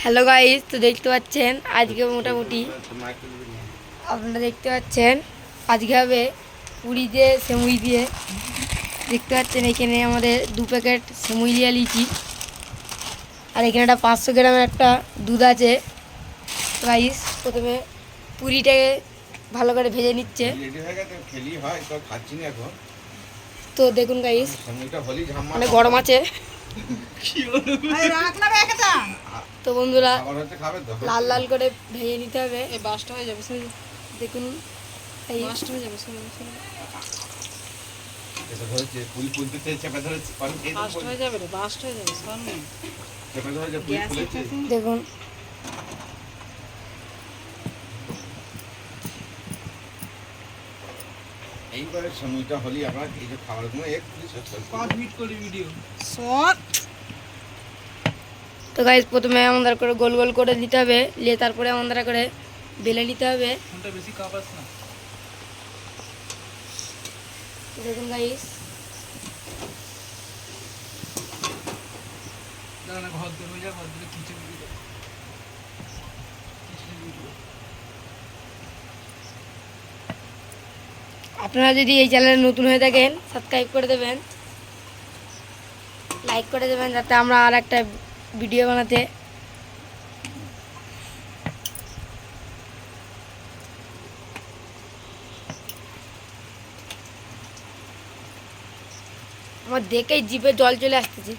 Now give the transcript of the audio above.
Hello guys তো দেখতে পাচ্ছেন আজকে মোটামুটি আপনারা দেখতে পাচ্ছেন আজকে হবে পুরি দিয়ে সেমুই দিয়ে। দেখতে পাচ্ছেন এখানে আমাদের দু প্যাকেট সেমুই দিয়ে লিচি। আর এখানে একটা পাঁচশো গ্রামের একটা দুধ আছে। রাইস প্রথমে পুরিটাকে ভালো করে ভেজে নিচ্ছে। তো খাচ্ছি না এখন তো দেখুন গাইস মানে গরম আছে। তো বন্ধুরা লাল লাল করে ভেজে নিতে হবে এই বাসটা হয়ে যাবে দেখুন এই বাসটা হয়ে যাবে হয়ে হয়ে দেখুন। এইবারে সময়টা হলি আমরা এই যে খাবারগুলো একটু শেষ করছি। শট তো গাইজ প্রথমে আমাদের করে গোল গোল করে নিতে হবে নিয়ে তারপরে আমাদের করে বেলে নিতে হবে। দেখুন গাইজ আপনারা যদি এই চ্যানেলে নতুন হয়ে থাকেন সাবস্ক্রাইব করে দেবেন। লাইক করে দেবেন যাতে আমরা আর একটা ভিডিও বানাতে। আমার দেখেই জিভে জল চলে আসতেছে।